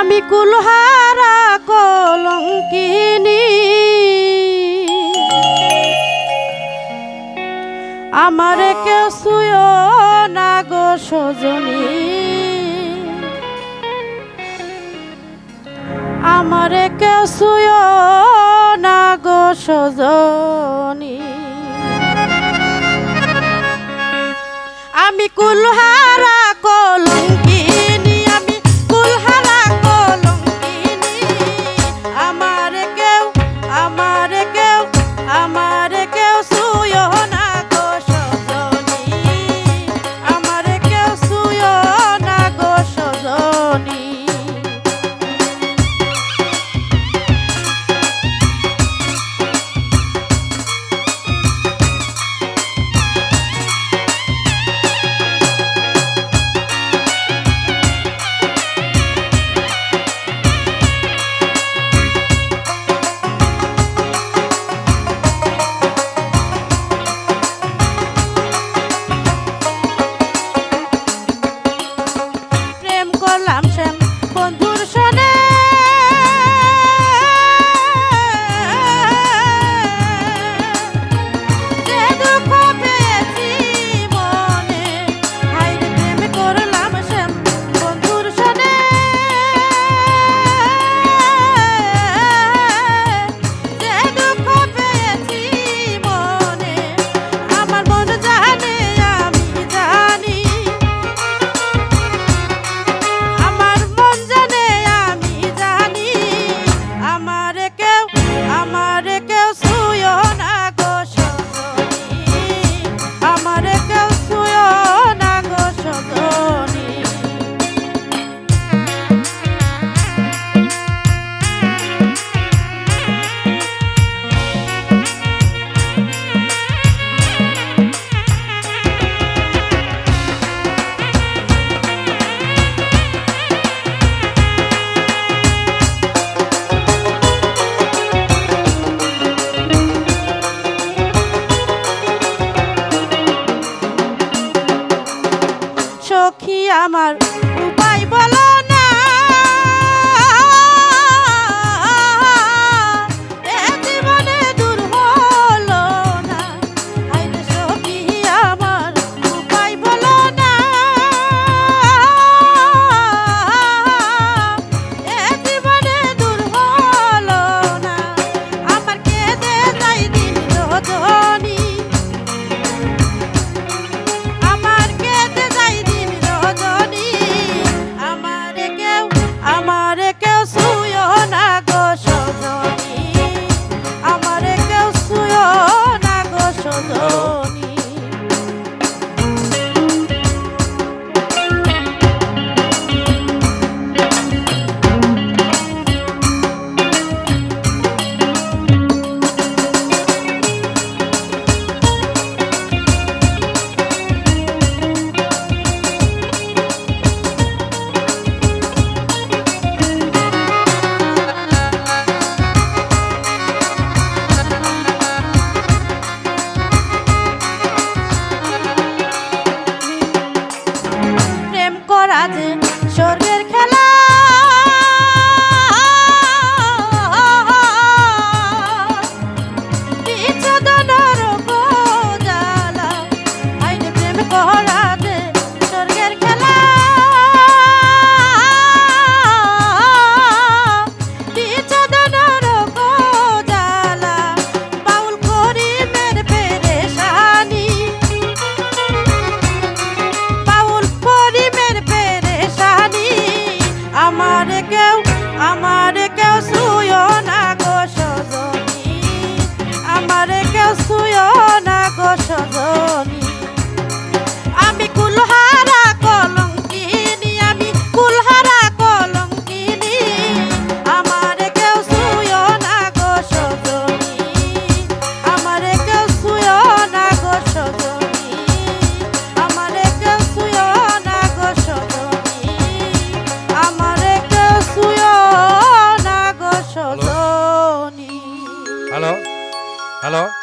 আমি কুলহারা কলঙ্কিনি। আমার কেউ শুয় না গো সজনী। আমার কেউ শুয় না গো সজনী। আমি কুলহারা কলঙ্ক সখী আমার উপায় বলো। Hello?